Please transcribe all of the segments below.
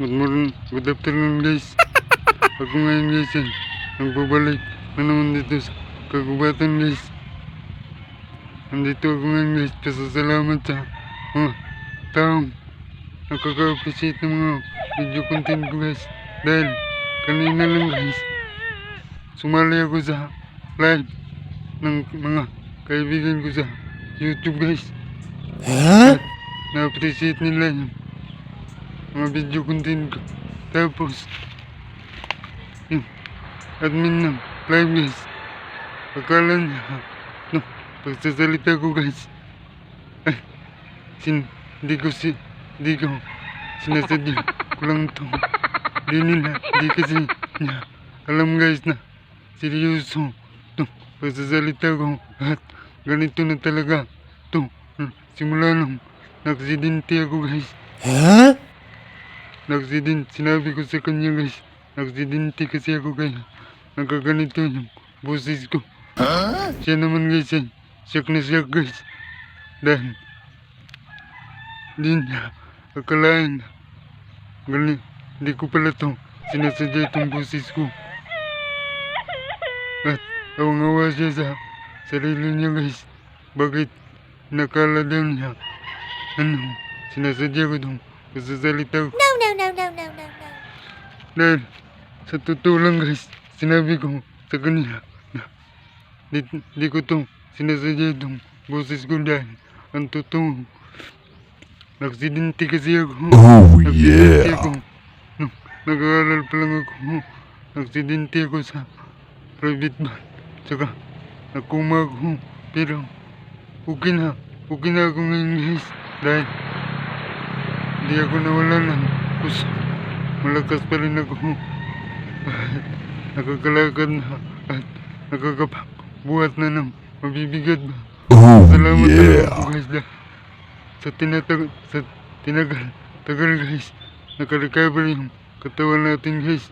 Good morning, good afternoon guys. Ako ngayon guys ay nagbabalik na naman dito sa kagubatan guys. Nandito ako ngayon guys, pasasalamat sa mga taong nakaka-appreciate ng mga video content ko guys. Dahil kanina lang guys, sumali ako sa live ng mga kaibigan ko sa YouTube guys. Huh? Na-appreciate nila yung mga video content ko. Tapos, yung admin ng live guys. Akala niya, no, pagsasalita ko guys, ay, sin, di ko si, di ko sinasadya ko lang to. Di nila, di kasi niya, alam guys na, seryoso, to, pagsasalita ko, at ganito na talaga, to, simula nung, naksidente ako guys. Huh? Naksidente, sinabi ko sa kanya guys, naksidente kasi ako kaya nagkaganito yung boses ko. Siya naman guys ay siyak na siyak guys. Dahil di niya akalain na gani, di ko pala to sinasadya itong boses ko. At awang-awa siya sa sarili niya guys. Bakit nakala daw niya ano, sinasadya ko itong pagsasalita ko. No. Dahil sa totoo lang guys, sinabi ko sa kanila na di, di ko to sinasadya itong boses ko dahil ang totoo naksidente kasi ako. Oh, yeah. ako. Nung nag-aaral pa lang ako, naksidente ako sa private van. Tsaka nakuma ako. Pero okay na, okay na ako ngayon guys. Dahil hindi ako nawala ng puso. Malakas pa rin ako. Nakakalakad na at nakakabuhat na ng mabibigat ba. Oh, Salamat yeah. guys dahil sa tinatag sa tinagal tagal guys nakarecover yung katawan natin guys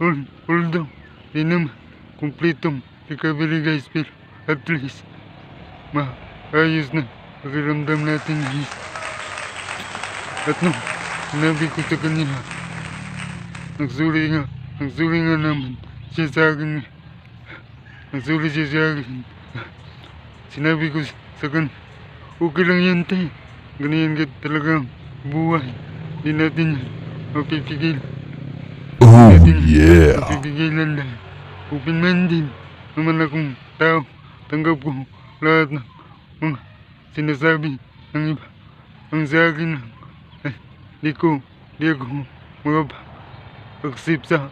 Al- although di naman kumpletong recovery guys pero at least maayos na pakiramdam natin guys at nung sinabi ko sa kanya nagsuri nga nagsuri nga naman siya sa akin. Nagsuri siya sa akin. Sinabi ko sa kanya okay lang yan tay ganyan ka talagang buhay. Di natin mapipigil. Oh, natin yeah. mapipigilan dahil open-minded naman akong tao. Tanggap ko lahat ng mga sinasabi ng iba. Ang sa akin ay di ko di ako makapag-accept sa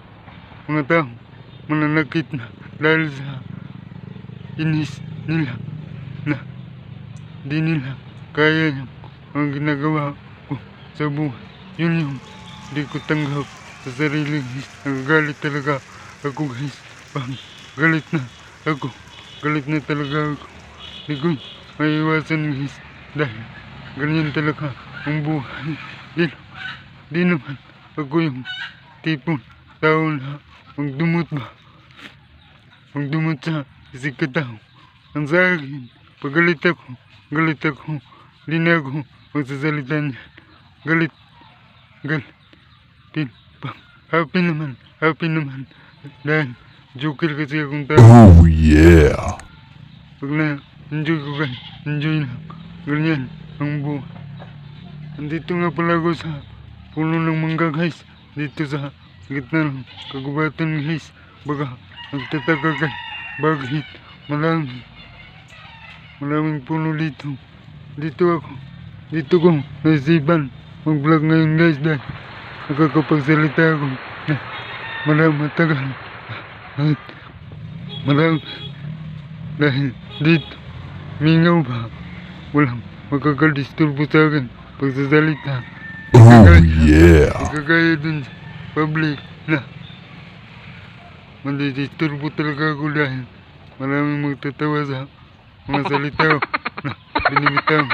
mga tao mananakit na dahil sa inis nila na di nila kaya yung mga ginagawa ko sa buhay. Yun yung di ko tanggap sa sarili. Nagagalit talaga ako guys. Pag galit na ako. Galit na talaga ako. Di ko maiwasan guys. Dahil ganyan talaga ang buhay. Di, di naman ako yung tipong tao na magdumot ba. Magdumot sa isig katao. Ang sa akin, pag galit ako, galit ako, di na ako magsasalita niyan. Galit, galit, pin, pa, happy naman, happy naman. Dahil, joker kasi akong tao. Oh, yeah. Pag na, enjoy ko guys, enjoy lang. Ganyan, ang buhay. Andito nga pala ako sa puno ng mangga guys. Dito sa gitna ng kagubatan guys. Baga, nagtataka guys. Bakit maraming, maraming puno dito. Dito ako, dito ko naisipan mag-vlog ngayon guys dahil nakakapagsalita ako na maraming matagal. At maraming dahil dito, mingaw ba? Walang makakadisturbo sa akin pagsasalita. Yeah. Kagaya dun sa public na mandidisturbo talaga ako dahil maraming magtatawa sa mga salita na binibitaw.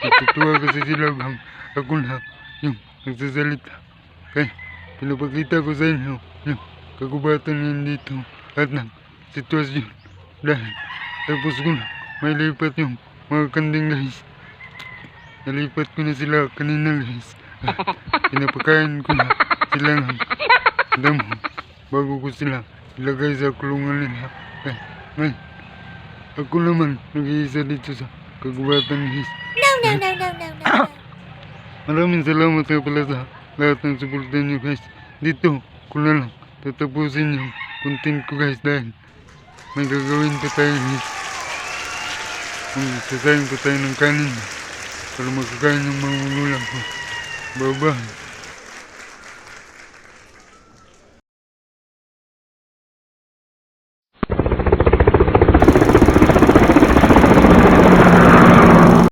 Natutuwa kasi sila bang ako na yung nagsasalita. Kaya pinapakita ko sa inyo yung kagubatan ngayon dito at ng sitwasyon dahil tapos ko na may lipat yung mga kanding guys. Nalipat ko na sila kanina guys. Pinapakain ko na kailangan damo bago ko sila ilagay sa kulungan nila. Eh, ako naman nag-iisa dito sa kagubatan His. No, no, no, no, no, no. no. Maraming salamat nga pala sa lahat ng suporta niyo guys. Dito ko na lang tatapusin yung content ko guys dahil may gagawin pa tayo guys. Magsasayin pa tayo ng kanin para makakain ng mga magulang ko. Boom, boom.